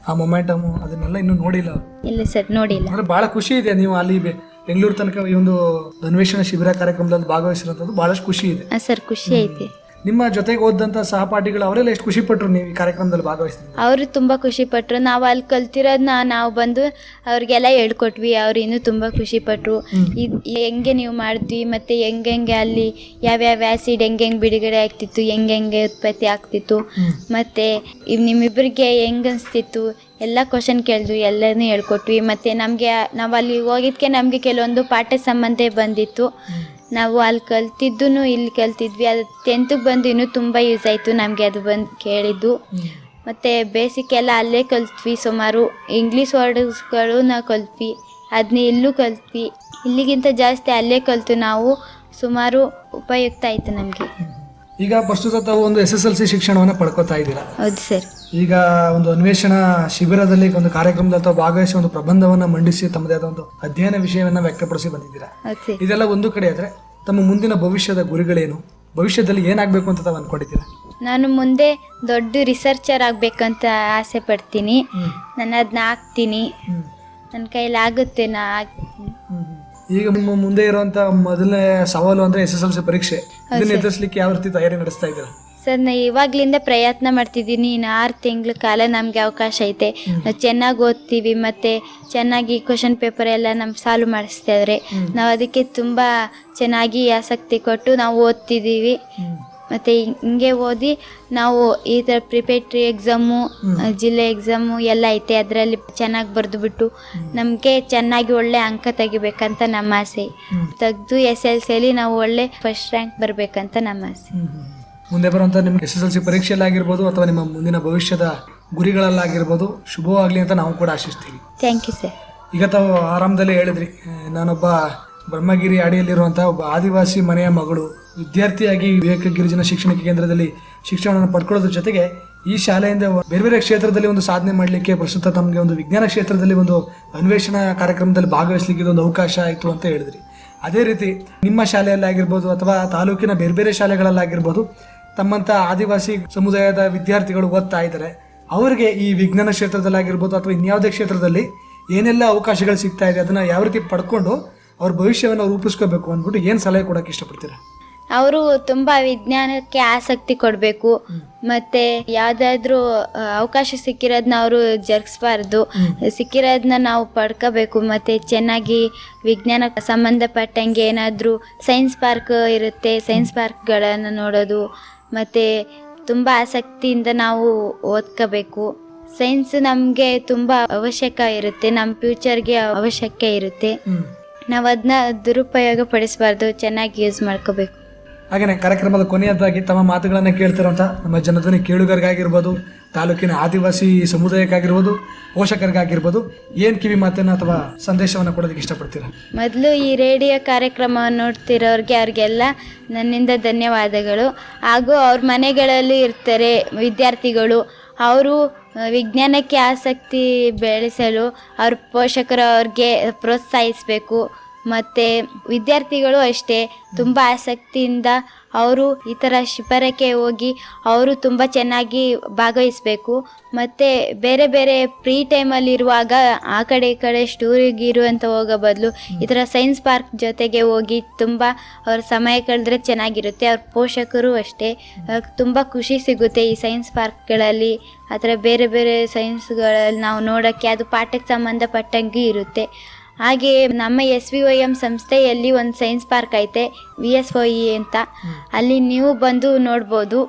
ಆ ಮೊಮೆಂಟಮ್ ಅದನ್ನೆಲ್ಲ ಇನ್ನು ನೋಡಿಲ್ಲ ಅವ್ರು. ಇಲ್ಲ ಸರ್ ನೋಡಿಲ್ಲ. ಅಂದ್ರೆ ಬಹಳ ಖುಷಿ ಇದೆ ನೀವು ಅಲ್ಲಿ ಬೆ- ಬೆಂಗಳೂರು ತನಕ ಈ ಒಂದು ಅನ್ವೇಷಣಾ ಶಿಬಿರ ಕಾರ್ಯಕ್ರಮದಲ್ಲಿ ಭಾಗವಹಿಸಿರೋಂಥದ್ದು ಬಹಳಷ್ಟು ಖುಷಿ ಇದೆ. ಹಾಂ ಸರ್ ಖುಷಿ ಐತಿ. ನಿಮ್ಮ ಜೊತೆಗೆ ಹೋದಂತ ಸಹಪಾಠಿಗಳು ಅವರೆಲ್ಲ ಎಷ್ಟು ಖುಷಿ ಪಟ್ಟರು ನೀವು ಈ ಕಾರ್ಯಕ್ರಮದಲ್ಲಿ ಭಾಗವಹಿಸಿದ್ರೆ ಅವರು ತುಂಬ ಖುಷಿ ಪಟ್ರು. ನಾವು ಅಲ್ಲಿ ಕಲ್ತಿರೋದನ್ನ ನಾವು ಬಂದು ಅವ್ರಿಗೆಲ್ಲ ಹೇಳ್ಕೊಟ್ವಿ. ಅವ್ರು ಇನ್ನೂ ತುಂಬ ಖುಷಿ ಪಟ್ರು. ಇದು ಹೆಂಗೆ ನೀವು ಮಾಡಿದ್ವಿ ಮತ್ತು ಹೆಂಗೆಂಗೆ ಹೆಂಗೆ ಅಲ್ಲಿ ಯಾವ್ಯಾವ ಆ್ಯಸಿಡ್ ಹೆಂಗೆ ಹೆಂಗೆ ಬಿಡುಗಡೆ ಆಗ್ತಿತ್ತು ಹೆಂಗೆ ಹೆಂಗೆ ಉತ್ಪತ್ತಿ ಆಗ್ತಿತ್ತು. ಮತ್ತು ನಿಮ್ಮಿಬ್ಬರಿಗೆ ಹೆಂಗೆ ಅನಿಸ್ತಿತ್ತು? ಎಲ್ಲ ಕ್ವಶನ್ ಕೇಳಿದ್ವಿ. ಎಲ್ಲನೂ ಹೇಳ್ಕೊಟ್ವಿ. ಮತ್ತು ನಮಗೆ ನಾವು ಅಲ್ಲಿ ಹೋಗಿದ್ದಕ್ಕೆ ನಮಗೆ ಕೆಲವೊಂದು ಪಾಠ ಸಂಬಂಧ ಬಂದಿತ್ತು. ನಾವು ಅಲ್ಲಿ ಕಲ್ತಿದ್ದು ಇಲ್ಲಿ ಕಲ್ತಿದ್ವಿ. ಅದು ಟೆಂತಿಗೆ ಬಂದು ಇನ್ನೂ ತುಂಬ ಯೂಸ್ ಆಯಿತು ನಮಗೆ ಅದು ಬಂದು ಕೇಳಿದ್ದು. ಮತ್ತು ಬೇಸಿಕ್ ಎಲ್ಲ ಅಲ್ಲೇ ಕಲ್ತ್ವಿ ಸುಮಾರು. ಇಂಗ್ಲೀಷ್ ವರ್ಡ್ಸ್ಗಳು ನಾವು ಕಲ್ತ್ವಿ ಅದನ್ನ ಇಲ್ಲೂ ಕಲ್ತ್ವಿ. ಇಲ್ಲಿಗಿಂತ ಜಾಸ್ತಿ ಅಲ್ಲೇ ಕಲ್ತು ನಾವು. ಸುಮಾರು ಉಪಯುಕ್ತ ಆಯಿತು ನಮಗೆ. ಈಗ ಪ್ರಸ್ತುತ ತಾವು ಒಂದು ಎಸ್ ಎಸ್ ಎಲ್ ಸಿ ಶಿಕ್ಷಣವನ್ನು ಪಡ್ಕೋತಾ ಇದ್ದೀರಾ? ಹೌದು ಸರ್. ಈಗ ಒಂದು ಅನ್ವೇಷಣಾ ಶಿಬಿರದಲ್ಲಿ ಒಂದು ಕಾರ್ಯಕ್ರಮದಲ್ಲಿ ತಾವು ಭಾಗವಹಿಸಿ ಒಂದು ಪ್ರಬಂಧವನ್ನು ಮಂಡಿಸಿ ತಮ್ಮದೇ ಆದ ಒಂದು ಅಧ್ಯಯನ ವಿಷಯವನ್ನು ವ್ಯಕ್ತಪಡಿಸಿ ಬಂದಿದ್ದೀರಾ? ಇದೆಲ್ಲ ಒಂದು ಕಡೆ ಆದ್ರೆ ತಮ್ಮ ಮುಂದಿನ ಭವಿಷ್ಯದ ಗುರಿಗಳೇನು? ಭವಿಷ್ಯದಲ್ಲಿ ಏನಾಗಬೇಕು ಅಂತ ತಾವು ಅನ್ಕೊಂಡಿದ್ದೀರಾ? ನಾನು ಮುಂದೆ ದೊಡ್ಡ ರಿಸರ್ಚರ್ ಆಗಬೇಕಂತ ಆಸೆ ಪಡ್ತೀನಿ. ನಾನು ಅದನ್ನ ಆಗ್ತೀನಿ ನನ್ನ ಕೈಲಿ ಆಗುತ್ತೆ ನಾ ಈಗ ನಿಮ್ಮ ಮುಂದೆ ಇರುವಂತ ಮೊದಲನೇ ಸವಾಲು ಅಂದ್ರೆ ಎಸ್ ಎಸ್ ಎಲ್ ಸಿ ಪರೀಕ್ಷೆ. ಇದನ್ನ ಎದುರಿಸಲಿಕ್ಕೆ ಯಾವ ರೀತಿ ತಯಾರಿ ನಡೆಸ್ತಾ ಇದ್ದೀರಾ? ಸರ್ ನಾ ಇವಾಗ್ಲಿಂದ ಪ್ರಯತ್ನ ಮಾಡ್ತಿದ್ದೀನಿ. ಇನ್ನು ಆರು ತಿಂಗಳ ಕಾಲ ನಮಗೆ ಅವಕಾಶ ಐತೆ. ನಾವು ಚೆನ್ನಾಗಿ ಓದ್ತೀವಿ ಮತ್ತು ಚೆನ್ನಾಗಿ ಕ್ವಶನ್ ಪೇಪರ್ ಎಲ್ಲ ನಮ್ಗೆ ಸಾಲ್ವ್ ಮಾಡಿಸ್ತಿದ್ರೆ. ನಾವು ಅದಕ್ಕೆ ತುಂಬ ಚೆನ್ನಾಗಿ ಆಸಕ್ತಿ ಕೊಟ್ಟು ನಾವು ಓದ್ತಿದ್ದೀವಿ ಮತ್ತು ಹಿಂಗೆ ಓದಿ ನಾವು ಈ ಥರ ಪ್ರಿಪೇಟ್ರಿ ಎಕ್ಸಾಮು ಜಿಲ್ಲೆ ಎಕ್ಸಾಮು ಎಲ್ಲ ಐತೆ. ಅದರಲ್ಲಿ ಚೆನ್ನಾಗಿ ಬರೆದುಬಿಟ್ಟು ನಮಗೆ ಚೆನ್ನಾಗಿ ಒಳ್ಳೆ ಅಂಕ ತೆಗಿಬೇಕಂತ ನಮ್ಮ ಆಸೆ. ತೆಗೆದು ಎಸ್ ಎಲ್ ಸಿಯಲ್ಲಿ ನಾವು ಒಳ್ಳೆ ಫಸ್ಟ್ ರ್ಯಾಂಕ್ ಬರಬೇಕಂತ ನಮ್ಮ ಆಸೆ. ಮುಂದೆ ಬರುವಂಥ ನಿಮ್ಗೆ ಎಸ್ ಎಸ್ ಎಲ್ ಸಿ ಪರೀಕ್ಷೆಯಲ್ಲಾಗಿರ್ಬೋದು ಅಥವಾ ನಿಮ್ಮ ಮುಂದಿನ ಭವಿಷ್ಯದ ಗುರಿಗಳಲ್ಲಾಗಿರ್ಬೋದು ಶುಭವಾಗಲಿ ಅಂತ ನಾವು ಕೂಡ ಆಶಿಸ್ತೀವಿ. ಥ್ಯಾಂಕ್ ಯು ಸರ್ ಈಗ ತಾವು ಆರಾಮದಲ್ಲಿ ಹೇಳಿದ್ರಿ ನಾನೊಬ್ಬ ಬ್ರಹ್ಮಗಿರಿ ಅಡಿಯಲ್ಲಿರುವಂಥ ಒಬ್ಬ ಆದಿವಾಸಿ ಮನೆಯ ಮಗಳು. ವಿದ್ಯಾರ್ಥಿಯಾಗಿ ವಿವೇಕ ಗಿರಿಜನ ಶಿಕ್ಷಣ ಕೇಂದ್ರದಲ್ಲಿ ಶಿಕ್ಷಣವನ್ನು ಪಡ್ಕೊಳ್ಳೋದ್ರ ಜೊತೆಗೆ ಈ ಶಾಲೆಯಿಂದ ಬೇರೆ ಬೇರೆ ಕ್ಷೇತ್ರದಲ್ಲಿ ಒಂದು ಸಾಧನೆ ಮಾಡಲಿಕ್ಕೆ ಪ್ರಸ್ತುತ ತಮಗೆ ಒಂದು ವಿಜ್ಞಾನ ಕ್ಷೇತ್ರದಲ್ಲಿ ಒಂದು ಅನ್ವೇಷಣಾ ಕಾರ್ಯಕ್ರಮದಲ್ಲಿ ಭಾಗವಹಿಸಲಿಕ್ಕೆ ಇದೊಂದು ಅವಕಾಶ ಆಯಿತು ಅಂತ ಹೇಳಿದ್ರಿ. ಅದೇ ರೀತಿ ನಿಮ್ಮ ಶಾಲೆಯಲ್ಲಾಗಿರ್ಬೋದು ಅಥವಾ ತಾಲೂಕಿನ ಬೇರೆ ಬೇರೆ ಶಾಲೆಗಳಲ್ಲಾಗಿರ್ಬೋದು ತಮ್ಮಂಥ ಆದಿವಾಸಿ ಸಮುದಾಯದ ವಿದ್ಯಾರ್ಥಿಗಳು ಓದ್ತಾ ಇದ್ದಾರೆ. ಅವರಿಗೆ ಈ ವಿಜ್ಞಾನ ಕ್ಷೇತ್ರದಲ್ಲಾಗಿರ್ಬೋದು ಅಥವಾ ಇನ್ಯಾವುದೇ ಕ್ಷೇತ್ರದಲ್ಲಿ ಏನೆಲ್ಲ ಅವಕಾಶಗಳು ಸಿಗ್ತಾ ಇದೆ ಅದನ್ನ ಯಾವ ರೀತಿ ಪಡ್ಕೊಂಡು ಅವ್ರ ಭವಿಷ್ಯವನ್ನು ರೂಪಿಸ್ಕೋಬೇಕು ಅಂದ್ಬಿಟ್ಟು ಏನು ಸಲಹೆ ಕೊಡೋಕೆ ಇಷ್ಟಪಡ್ತೀರಾ? ಅವರು ತುಂಬ ವಿಜ್ಞಾನಕ್ಕೆ ಆಸಕ್ತಿ ಕೊಡಬೇಕು. ಮತ್ತೆ ಯಾವ್ದಾದ್ರು ಅವಕಾಶ ಸಿಕ್ಕಿರೋದನ್ನ ಅವರು ಜರುಗಿಸ್ಬಾರ್ದು. ಸಿಕ್ಕಿರೋದನ್ನ ನಾವು ಪಡ್ಕೋಬೇಕು. ಮತ್ತೆ ಚೆನ್ನಾಗಿ ವಿಜ್ಞಾನಕ್ಕೆ ಸಂಬಂಧಪಟ್ಟಂಗೆ ಏನಾದರೂ ಸೈನ್ಸ್ ಪಾರ್ಕ್ ಇರುತ್ತೆ. ಸೈನ್ಸ್ ಪಾರ್ಕ್ಗಳನ್ನು ನೋಡೋದು. ಮತ್ತು ತುಂಬ ಆಸಕ್ತಿಯಿಂದ ನಾವು ಓದ್ಕೋಬೇಕು. ಸೈನ್ಸ್ ನಮಗೆ ತುಂಬ ಅವಶ್ಯಕ ಇರುತ್ತೆ ನಮ್ಮ ಫ್ಯೂಚರ್ಗೆ ಅವಶ್ಯಕ ಇರುತ್ತೆ. ನಾವು ಅದನ್ನ ದುರುಪಯೋಗ ಪಡಿಸಬಾರ್ದು ಚೆನ್ನಾಗಿ ಯೂಸ್ ಮಾಡ್ಕೋಬೇಕು. ಹಾಗೆಯೇ ಕಾರ್ಯಕ್ರಮದ ಕೊನೆಯದಾಗಿ ತಮ್ಮ ಮಾತುಗಳನ್ನು ಕೇಳ್ತಿರೋಂಥ ನಮ್ಮ ಜನಧ್ವನಿ ಕೇಳುಗರಿಗಾಗಿರ್ಬೋದು, ತಾಲೂಕಿನ ಆದಿವಾಸಿ ಸಮುದಾಯಕ್ಕಾಗಿರ್ಬೋದು, ಪೋಷಕರಿಗಾಗಿರ್ಬೋದು, ಏನು ಕಿವಿ ಮಾತನ್ನು ಅಥವಾ ಸಂದೇಶವನ್ನು ಕೊಡೋದಕ್ಕೆ ಇಷ್ಟಪಡ್ತೀರಾ? ಮೊದಲು ಈ ರೇಡಿಯೋ ಕಾರ್ಯಕ್ರಮವನ್ನು ನೋಡ್ತಿರೋರಿಗೆ ಅವ್ರಿಗೆಲ್ಲ ನನ್ನಿಂದ ಧನ್ಯವಾದಗಳು. ಹಾಗೂ ಅವ್ರ ಮನೆಗಳಲ್ಲಿ ಇರ್ತಾರೆ ವಿದ್ಯಾರ್ಥಿಗಳು. ಅವರು ವಿಜ್ಞಾನಕ್ಕೆ ಆಸಕ್ತಿ ಬೆಳೆಸಲು ಅವ್ರ ಪೋಷಕರು ಅವ್ರಿಗೆ ಪ್ರೋತ್ಸಾಹಿಸಬೇಕು. ಮತ್ತು ವಿದ್ಯಾರ್ಥಿಗಳು ಅಷ್ಟೇ ತುಂಬ ಆಸಕ್ತಿಯಿಂದ ಅವರು ಈ ಥರ ಶಿಬಿರಕ್ಕೆ ಹೋಗಿ ಅವರು ತುಂಬ ಚೆನ್ನಾಗಿ ಭಾಗವಹಿಸಬೇಕು. ಮತ್ತು ಬೇರೆ ಬೇರೆ ಫ್ರೀ ಟೈಮಲ್ಲಿರುವಾಗ ಆ ಕಡೆ ಈ ಕಡೆ ಸ್ಟೂರಿಗೆ ಇರುವಂತ ಹೋಗೋ ಬದಲು ಈ ಥರ ಸೈನ್ಸ್ ಪಾರ್ಕ್ ಜೊತೆಗೆ ಹೋಗಿ ತುಂಬ ಅವ್ರ ಸಮಯ ಕಳೆದ್ರೆ ಚೆನ್ನಾಗಿರುತ್ತೆ. ಅವ್ರ ಪೋಷಕರು ಅಷ್ಟೇ. ತುಂಬ ಖುಷಿ ಸಿಗುತ್ತೆ ಈ ಸೈನ್ಸ್ ಪಾರ್ಕ್ಗಳಲ್ಲಿ ಆ ಥರ ಬೇರೆ ಬೇರೆ ಸೈನ್ಸ್ಗಳಲ್ಲಿ ನಾವು ನೋಡೋಕ್ಕೆ ಅದು ಪಾಠಕ್ಕೆ ಸಂಬಂಧಪಟ್ಟಂಗೆ ಇರುತ್ತೆ. ಹಾಗೆ ನಮ್ಮ ಎಸ್ ವಿ ಒ ಎಂ ಸಂಸ್ಥೆಯಲ್ಲಿ ಒಂದು ಸೈನ್ಸ್ ಪಾರ್ಕ್ ಐತೆ ವಿ ಎಸ್ ಒ ಅಂತ. ಅಲ್ಲಿ ನೀವು ಬಂದು ನೋಡ್ಬೋದು,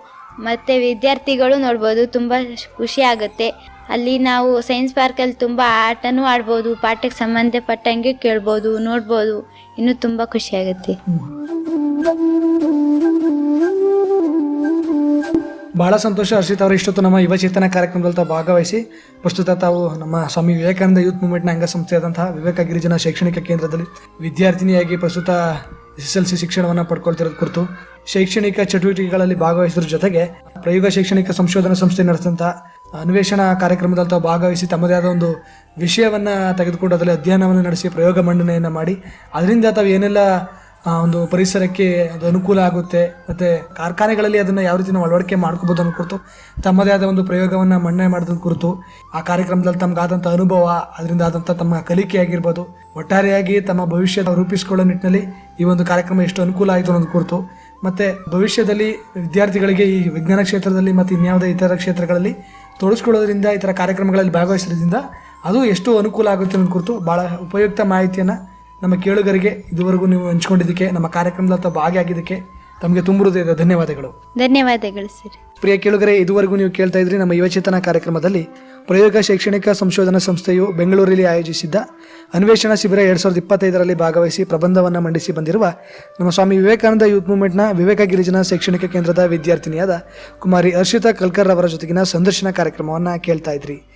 ಮತ್ತು ವಿದ್ಯಾರ್ಥಿಗಳು ನೋಡ್ಬೋದು, ತುಂಬ ಖುಷಿ ಆಗುತ್ತೆ. ಅಲ್ಲಿ ನಾವು ಸೈನ್ಸ್ ಪಾರ್ಕಲ್ಲಿ ತುಂಬ ಆಟನೂ ಆಡ್ಬೋದು, ಪಾಠಕ್ಕೆ ಸಂಬಂಧಪಟ್ಟಂಗೆ ಕೇಳ್ಬೋದು, ನೋಡ್ಬೋದು. ಇನ್ನೂ ತುಂಬ ಖುಷಿ ಬಹಳ ಸಂತೋಷ ಹರ್ಷಿತ್ ಅವರು ಇಷ್ಟೊತ್ತು ನಮ್ಮ ಯುವಚೇತನ ಕಾರ್ಯಕ್ರಮದಲ್ಲಿ ತಾವು ಭಾಗವಹಿಸಿ. ಪ್ರಸ್ತುತ ತಾವು ನಮ್ಮ ಸ್ವಾಮಿ ವಿವೇಕಾನಂದ ಯೂತ್ ಮೂವ್ಮೆಂಟ್ನ ಅಂಗಸಂಸ್ಥೆಯಾದಂತಹ ವಿವೇಕ ಗಿರಿಜನ ಶೈಕ್ಷಣಿಕ ಕೇಂದ್ರದಲ್ಲಿ ವಿದ್ಯಾರ್ಥಿನಿಯಾಗಿ ಪ್ರಸ್ತುತ ಎಸ್ ಎಸ್ ಎಲ್ ಸಿ ಶಿಕ್ಷಣವನ್ನು ಪಡ್ಕೊಳ್ತಿರೋದು ಕುರಿತು. ಶೈಕ್ಷಣಿಕ ಚಟುವಟಿಕೆಗಳಲ್ಲಿ ಭಾಗವಹಿಸಿದ್ರ ಜೊತೆಗೆ ಪ್ರಯೋಗ ಶೈಕ್ಷಣಿಕ ಸಂಶೋಧನಾ ಸಂಸ್ಥೆ ನಡೆಸಿದಂತಹ ಅನ್ವೇಷಣಾ ಕಾರ್ಯಕ್ರಮದಲ್ಲಿ ತಾವು ಭಾಗವಹಿಸಿ ತಮ್ಮದೇ ಆದ ಒಂದು ವಿಷಯವನ್ನು ತೆಗೆದುಕೊಂಡು ಅದರಲ್ಲಿ ಅಧ್ಯಯನವನ್ನು ನಡೆಸಿ ಪ್ರಯೋಗ ಮಂಡನೆಯನ್ನು ಮಾಡಿ. ಅದರಿಂದ ತಾವು ಏನೆಲ್ಲ ಒಂದು ಪರಿಸರಕ್ಕೆ ಅದು ಅನುಕೂಲ ಆಗುತ್ತೆ. ಮತ್ತು ಕಾರ್ಖಾನೆಗಳಲ್ಲಿ ಅದನ್ನು ಯಾವ ರೀತಿ ನಾವು ಅಳವಡಿಕೆ ಮಾಡ್ಕೋಬೋದು ಅನ್ನೋ ಕುರಿತು ತಮ್ಮದೇ ಆದ ಒಂದು ಪ್ರಯೋಗವನ್ನು ಮಣ್ಣೆ ಮಾಡಿದ ಕುರಿತು ಆ ಕಾರ್ಯಕ್ರಮದಲ್ಲಿ ತಮಗಾದಂಥ ಅನುಭವ, ಅದರಿಂದ ಆದಂಥ ತಮ್ಮ ಕಲಿಕೆ ಆಗಿರ್ಬೋದು, ಒಟ್ಟಾರೆಯಾಗಿ ತಮ್ಮ ಭವಿಷ್ಯ ರೂಪಿಸಿಕೊಳ್ಳೋ ನಿಟ್ಟಿನಲ್ಲಿ ಈ ಒಂದು ಕಾರ್ಯಕ್ರಮ ಎಷ್ಟು ಅನುಕೂಲ ಆಯಿತು ಅನ್ನೋದು ಕುರಿತು, ಮತ್ತು ಭವಿಷ್ಯದಲ್ಲಿ ವಿದ್ಯಾರ್ಥಿಗಳಿಗೆ ಈ ವಿಜ್ಞಾನ ಕ್ಷೇತ್ರದಲ್ಲಿ ಮತ್ತು ಇನ್ಯಾವುದೇ ಇತರ ಕ್ಷೇತ್ರಗಳಲ್ಲಿ ತೊಡಸ್ಕೊಳ್ಳೋದ್ರಿಂದ ಈ ಥರ ಕಾರ್ಯಕ್ರಮಗಳಲ್ಲಿ ಭಾಗವಹಿಸೋದ್ರಿಂದ ಅದು ಎಷ್ಟು ಅನುಕೂಲ ಆಗುತ್ತೆ ಅನ್ನೋದು ಕುರಿತು ಭಾಳ ಉಪಯುಕ್ತ ಮಾಹಿತಿಯನ್ನು ನಮ್ಮ ಕೇಳುಗರಿಗೆ ಇದುವರೆಗೂ ನೀವು ಹಂಚ್ಕೊಂಡಿದ್ದಕ್ಕೆ ನಮ್ಮ ಕಾರ್ಯಕ್ರಮದ ಅಥವಾ ಭಾಗಿಯಾಗಿದ್ದಕ್ಕೆ ತಮಗೆ ತುಂಬಿರುವುದೇ ಧನ್ಯವಾದಗಳು. ಧನ್ಯವಾದಗಳು ಸರ್. ಪ್ರಿಯ ಕೇಳುಗರೆ ಇದುವರೆಗೂ ನೀವು ಕೇಳ್ತಾ ಇದ್ರಿ ನಮ್ಮ ಯುವಚೇತನ ಕಾರ್ಯಕ್ರಮದಲ್ಲಿ ಪ್ರಯೋಗ ಶೈಕ್ಷಣಿಕ ಸಂಶೋಧನಾ ಸಂಸ್ಥೆಯು ಬೆಂಗಳೂರಲ್ಲಿ ಆಯೋಜಿಸಿದ್ದ ಅನ್ವೇಷಣಾ ಶಿಬಿರ ಎರಡು ಸಾವಿರದ ಇಪ್ಪತ್ತೈದರಲ್ಲಿ ಭಾಗವಹಿಸಿ ಪ್ರಬಂಧವನ್ನು ಮಂಡಿಸಿ ಬಂದಿರುವ ನಮ್ಮ ಸ್ವಾಮಿ ವಿವೇಕಾನಂದ ಯೂತ್ ಮೂವ್ಮೆಂಟ್ನ ವಿವೇಕ ಗಿರಿಜನ ಶೈಕ್ಷಣಿಕ ಕೇಂದ್ರದ ವಿದ್ಯಾರ್ಥಿನಿಯಾದ ಕುಮಾರಿ ಹರ್ಷಿತಾ ಕಲ್ಕರ್ ಅವರ ಜೊತೆಗಿನ ಸಂದರ್ಶನ ಕಾರ್ಯಕ್ರಮವನ್ನು ಕೇಳ್ತಾ ಇದ್ರಿ.